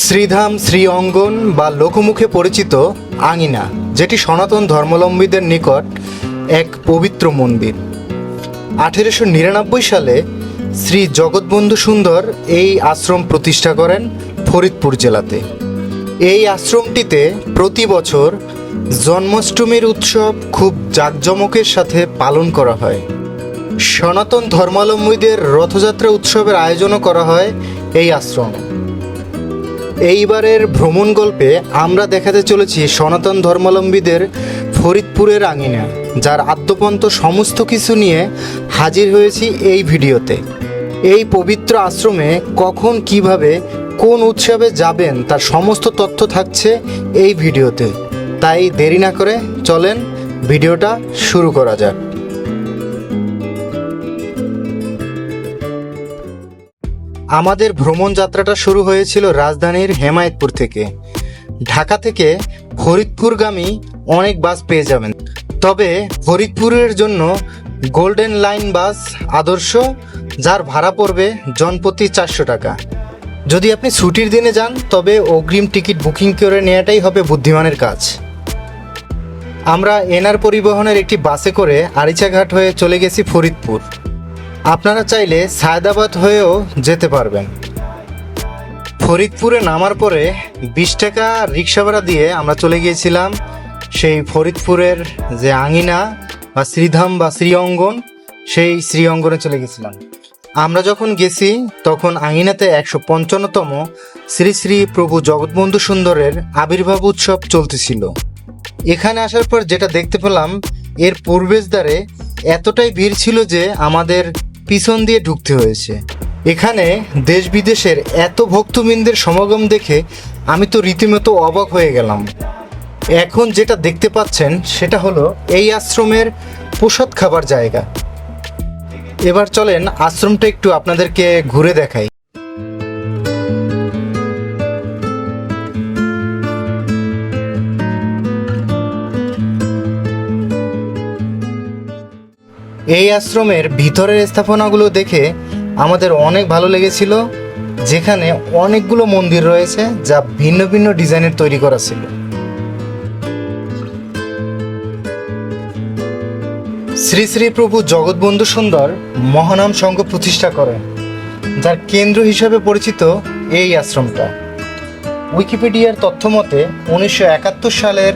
শ্রীধাম শ্রী অঙ্গন বা লোকমুখে পরিচিত আঙিনা, যেটি সনাতন ধর্মাবলম্বীদের নিকট এক পবিত্র মন্দির। আঠেরোশো নিরানব্বই সালে শ্রী জগৎবন্ধু সুন্দর এই আশ্রম প্রতিষ্ঠা করেন ফরিদপুর জেলাতে। এই আশ্রমটিতে প্রতি বছর জন্মাষ্টমীর উৎসব খুব জাঁকজমকের সাথে পালন করা হয়। সনাতন ধর্মাবলম্বীদের রথযাত্রা উৎসবের আয়োজনও করা হয় এই আশ্রমে। এইবারের ভ্রমণ গল্পে আমরা দেখাতে চলেছি সনাতন ধর্মাবলম্বীদের ফরিদপুরের আঙিনা যার আদ্যপন্ত সমস্ত কিছু নিয়ে হাজির হয়েছি এই ভিডিওতে। এই পবিত্র আশ্রমে কখন, কীভাবে, কোন উৎসবে যাবেন, তার সমস্ত তথ্য থাকছে এই ভিডিওতে। তাই দেরি না করে চলেন, ভিডিওটা শুরু করা যাক। আমাদের ভ্রমণ যাত্রাটা শুরু হয়েছিল রাজধানীর হেমায়েতপুর থেকে। ঢাকা থেকে ফরিদপুরগামী অনেক বাস পেয়ে যাবেন। তবে ফরিদপুরের জন্য গোল্ডেন লাইন বাস আদর্শ, যার ভাড়া পড়বে জনপ্রতি চারশো টাকা। যদি আপনি ছুটির দিনে যান, তবে অগ্রিম টিকিট বুকিং করে নেওয়াটাই হবে বুদ্ধিমানের কাজ। আমরা এনআর পরিবহনের একটি বাসে করে আরিচাঘাট হয়ে চলে গেছি ফরিদপুর। আপনারা চাইলে সায়দাবাদ হয়েও যেতে পারবেন। ফরিদপুরে নামার পরে বিশ টাকা রিক্সা ভাড়া দিয়ে আমরা চলে গিয়েছিলাম সেই ফরিদপুরের যে আঙিনা বা শ্রীধাম বা শ্রীঅঙ্গন, সেই শ্রীঅঙ্গনে চলে গেছিলাম আমরা যখন গেছি, তখন আঙিনাতে একশো পঞ্চান্নতম শ্রী শ্রী প্রভু জগৎবন্ধু সুন্দরের আবির্ভাব উৎসব চলতেছিল। এখানে আসার পর যেটা দেখতে পেলাম, এর প্রবেশদ্বারে এতটাই ভিড় ছিল যে আমাদের পিছন দিয়ে ঢুকতে হয়েছে। এখানে দেশ বিদেশের এত ভক্তবৃন্দের সমাগম দেখে আমি তো রীতিমতো অবাক হয়ে গেলাম। এখন যেটা দেখতে পাচ্ছেন, সেটা হলো এই আশ্রমের প্রসাদ খাবার জায়গা। এবার চলেন আশ্রমটা একটু আপনাদেরকে ঘুরে দেখাই। এই আশ্রমের ভিতরের স্থাপনাগুলো দেখে আমাদের অনেক ভালো লেগেছিল, যেখানে অনেকগুলো মন্দির রয়েছে যা ভিন্ন ভিন্ন ডিজাইনের তৈরি করা ছিল। শ্রী শ্রী প্রভু জগৎবন্ধু সুন্দর মহানাম সংঘ প্রতিষ্ঠা করেন, যার কেন্দ্র হিসাবে পরিচিত এই আশ্রমটা। উইকিপিডিয়ার তথ্য মতে উনিশশো একাত্তর সালের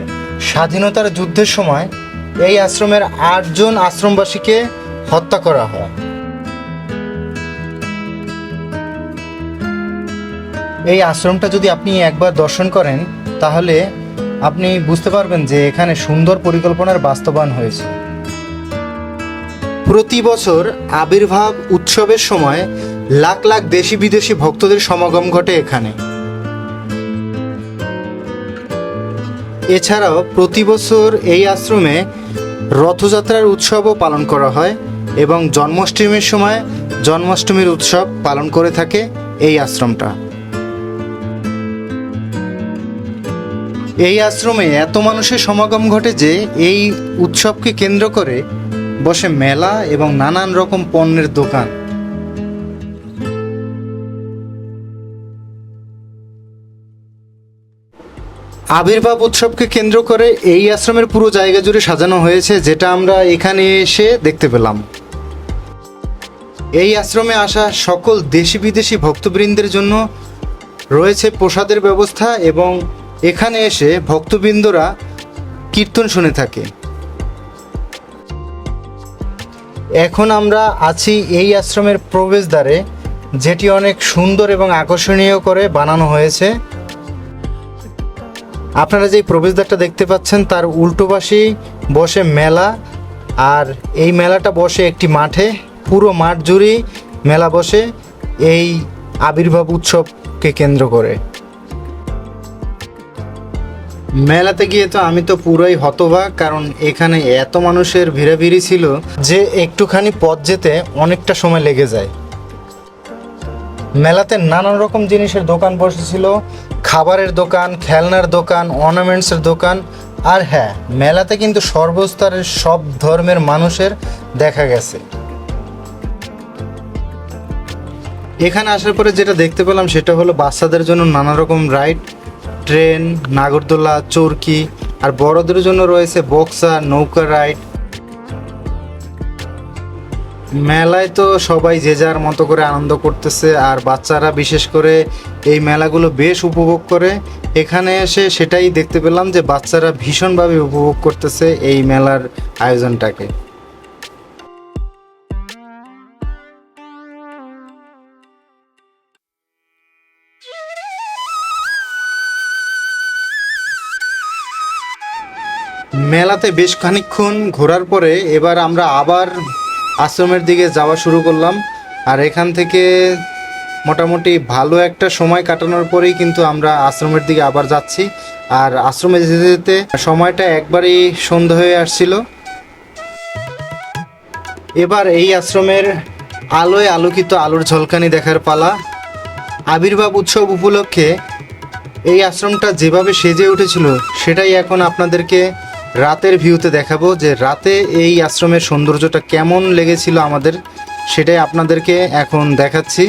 স্বাধীনতার যুদ্ধের সময় এই আশ্রমের আটজন আশ্রমবাসীকে হত্যা করা হয়। এই আশ্রমটা যদি আপনি একবার দর্শন করেন, তাহলে আপনি বুঝতে পারবেন যে এখানে সুন্দর পরিকল্পনার বাস্তবায়ন হয়েছে। প্রতি বছর আবির্ভাব উৎসবের সময় লাখ লাখ দেশি বিদেশি ভক্তদের সমাগম ঘটে এখানে। এছাড়াও প্রতি বছর এই আশ্রমে রথযাত্রার উৎসবও পালন করা হয় এবং জন্মাষ্টমীর সময় জন্মাষ্টমীর উৎসব পালন করে থাকে এই আশ্রমটা। এই আশ্রমে এত মানুষের সমাগম ঘটে যে এই উৎসবকে কেন্দ্র করে বসে মেলা এবং নানান রকম পণ্যের দোকান। আবির্ভাব উৎসবকে কেন্দ্র করে এই আশ্রমের পুরো জায়গা জুড়ে সাজানো হয়েছে, যেটা আমরা এখানে এসে দেখতে পেলাম। এই আশ্রমে আসা সকল দেশি বিদেশি ভক্তবৃন্দের জন্য রয়েছে প্রসাদের ব্যবস্থা এবং এখানে এসে ভক্তবৃন্দরা কীর্তন শুনে থাকে। এখন আমরা আছি এই আশ্রমের প্রবেশদ্বারে, যেটি অনেক সুন্দর এবং আকর্ষণীয় করে বানানো হয়েছে। আপনারা যে প্রবেশদ্বারটা দেখতে পাচ্ছেন, তার উল্টো পাশেই বসে মেলা, আর এই মেলাটা বসে একটি মাঠে, পুরো মাঠ জুড়েই মেলা বসে এই আবির্ভাব উৎসবকে কেন্দ্র করে। মেলাতে গিয়ে তো আমি তো পুরোই হতবাক, কারণ এখানে এত মানুষের ভিড়াভিড়ি ছিল যে একটুখানি পথ যেতে অনেকটা সময় লেগে যায়। মেলাতে নানান রকম জিনিসের দোকান বসেছিল খাবারের দোকান, খেলনার দোকান অর্নামেন্টসের দোকান, আর হ্যাঁ মেলাতে কিন্তু সর্বস্তরের সব ধর্মের মানুষের দেখা গেছে। এখানে আসার পরে যেটা দেখতে পেলাম সেটা হলো বাচ্চাদের জন্য নানা রকম রাইড, ট্রেন, নাগরদোলা, চরকি, আর বড়দের জন্য রয়েছে বক্সা, নৌকা রাইড মেলায় তো সবাই যে যার মতো করে আনন্দ করতেছে, আর বাচ্চারা বিশেষ করে এই মেলাগুলো বেশ উপভোগ করে। এখানে এসে সেটাই দেখতে পেলাম যে বাচ্চারা ভীষণভাবে উপভোগ করতেছে এই মেলার আয়োজনটাকে। মেলাতে বেশ খানিকক্ষণ ঘোরার পরে এবার আমরা আবার আশ্রমের দিকে যাওয়া শুরু করলাম। আর এখান থেকে মোটামুটি ভালো একটা সময় কাটানোর পরেই কিন্তু আমরা আশ্রমের দিকে আবার যাচ্ছি। আর আশ্রমে যেতে যেতে সময়টা একবারই সন্ধ্যা হয়ে আসছিল। এবার এই আশ্রমের আলোয় আলোকিত আলোর ঝলকানি দেখার পালা। আবির্ভাব উৎসব উপলক্ষে এই আশ্রমটা যেভাবে সেজে উঠেছিল, সেটাই এখন আপনাদেরকে রাতের ভিউতে দেখাবো যে রাতে এই আশ্রমের সৌন্দর্যটা কেমন লেগেছিল আমাদের, সেটাই আপনাদেরকে এখন দেখাচ্ছি।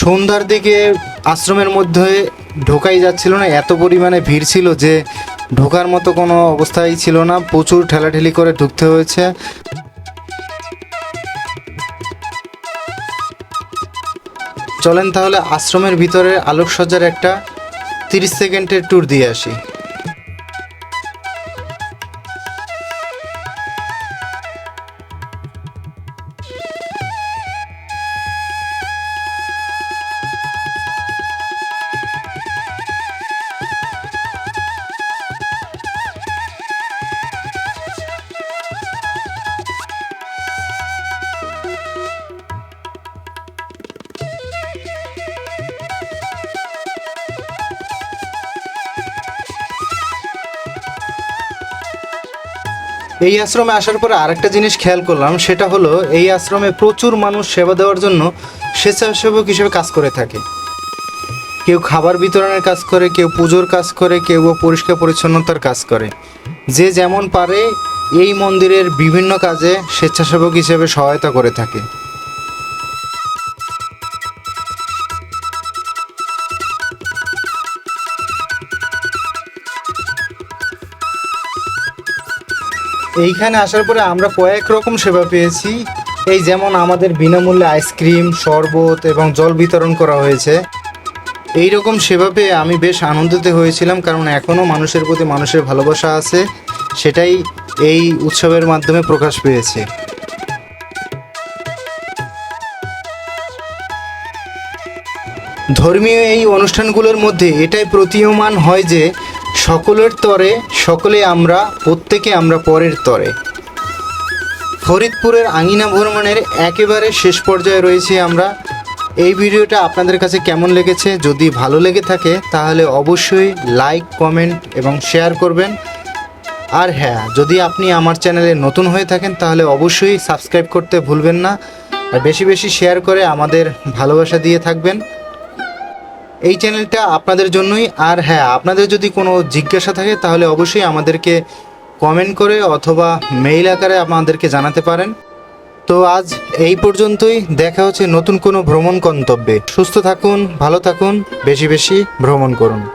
সন্ধ্যার দিকে আশ্রমের মধ্যে ঢোকাই যাচ্ছিল না, এত পরিমাণে ভিড় ছিল যে ঢোকার মতো কোনো অবস্থাই ছিল না, প্রচুর ঠেলাঠেলি করে ঢুকতে হয়েছে। চলেন তাহলে আশ্রমের ভিতরে আলোকসজ্জার একটা তিরিশ সেকেন্ডের ট্যুর দিয়ে আসি। এই আশ্রমে আসার পরে আরেকটা জিনিস খেয়াল করলাম, সেটা হলো এই আশ্রমে প্রচুর মানুষ সেবা দেওয়ার জন্য স্বেচ্ছাসেবক হিসেবে কাজ করে থাকে। কেউ খাবার বিতরণের কাজ করে, কেউ পুজোর কাজ করে, কেউ পরিষ্কার পরিচ্ছন্নতার কাজ করে। যে যেমন পারে এই মন্দিরের বিভিন্ন কাজে স্বেচ্ছাসেবক হিসেবে সহায়তা করে থাকে। এইখানে আসার পরে আমরা কয়েক রকম সেবা পেয়েছি। এই যেমন আমাদের বিনামূল্যে আইসক্রিম, শরবত এবং জল বিতরণ করা হয়েছে। এই রকম সেবা পেয়ে আমি বেশ আনন্দিত হয়েছিলাম কারণ এখনও মানুষের প্রতি মানুষের ভালোবাসা আছে। সেটাই এই উৎসবের মাধ্যমে প্রকাশ পেয়েছে। ধর্মীয় এই অনুষ্ঠানগুলোর মধ্যে এটাই প্রতীয়মান হয় যে সকলের তরে, সকলে আমরা, প্রত্যেকে আমরা পরের তরে। ফরিদপুরের আঙিনা ভ্রমণের একেবারে শেষ পর্যায়ে রয়েছি আমরা। এই ভিডিওটা আপনাদের কাছে কেমন লেগেছে? যদি ভালো লেগে থাকে, তাহলে অবশ্যই লাইক কমেন্ট এবং শেয়ার করবেন। আর হ্যাঁ যদি আপনি আমার চ্যানেলে নতুন হয়ে থাকেন, তাহলে অবশ্যই সাবস্ক্রাইব করতে ভুলবেন না। আর বেশি বেশি শেয়ার করে আমাদের ভালোবাসা দিয়ে থাকবেন। এই চ্যানেলটা আপনাদের জন্যই। আর হ্যাঁ আপনাদের যদি কোনো জিজ্ঞাসা থাকে, তাহলে অবশ্যই আমাদেরকে কমেন্ট করে অথবা মেইল আকারে আপনাদেরকে জানাতে পারেন। তো আজ এই পর্যন্তই। দেখা হচ্ছে নতুন কোনো ভ্রমণ গন্তব্যে। সুস্থ থাকুন, ভালো থাকুন, বেশি বেশি ভ্রমণ করুন।